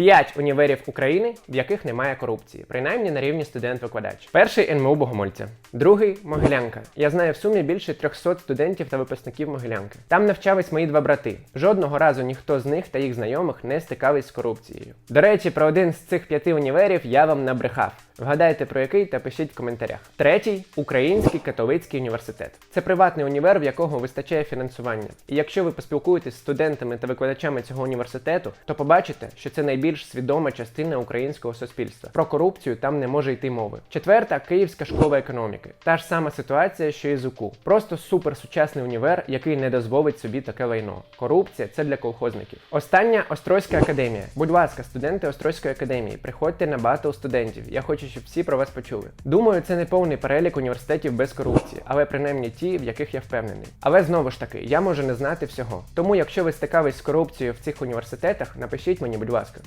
5 універів України, в яких немає корупції, принаймні на рівні студент-викладач. Перший НМУ Богомольця, другий Могилянка. Я знаю в сумі більше 300 студентів та випускників Могилянки. Там навчались мої два брати. Жодного разу ніхто з них та їх знайомих не стикались з корупцією. До речі, про один з цих п'яти універів я вам набрехав. Вгадайте про який та пишіть в коментарях. Третій Український католицький університет. Це приватний універ, в якого вистачає фінансування. І якщо ви поспілкуєтесь з студентами та викладачами цього університету, то побачите, що це найбільш свідома частина українського суспільства. Про корупцію там не може йти мови. Четверта Київська школа економіки. Та ж сама ситуація, що і з УКУ. Просто суперсучасний універ, який не дозволить собі таке лайно. Корупція це для колхозників. Остання Острозька академія. Будь ласка, студенти Острозької академії, приходьте на батл студентів. Я хочу, щоб всі про вас почули. Думаю, це не повний перелік університетів без корупції, але принаймні ті, в яких я впевнений. Але знову ж таки, я можу не знати всього. Тому, якщо ви стикались з корупцією в цих університетах, напишіть мені, будь ласка.